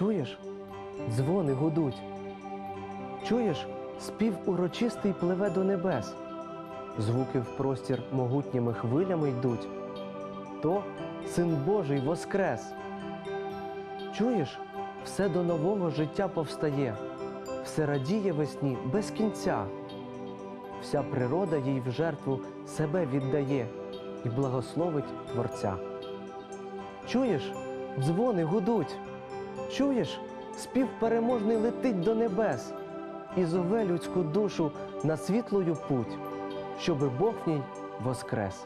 Чуєш? Дзвони гудуть. Чуєш, спів урочистий пливе до небес. Звуки в простір могутніми хвилями йдуть. То син Божий воскрес. Чуєш, все до нового життя повстає, все радіє весні без кінця. Вся природа їй в жертву себе віддає і благословить Творця. Чуєш, дзвони гудуть. Чуєш, спів переможний летить до небес і зове людську душу на світлою путь, щоби Бог в ній воскрес.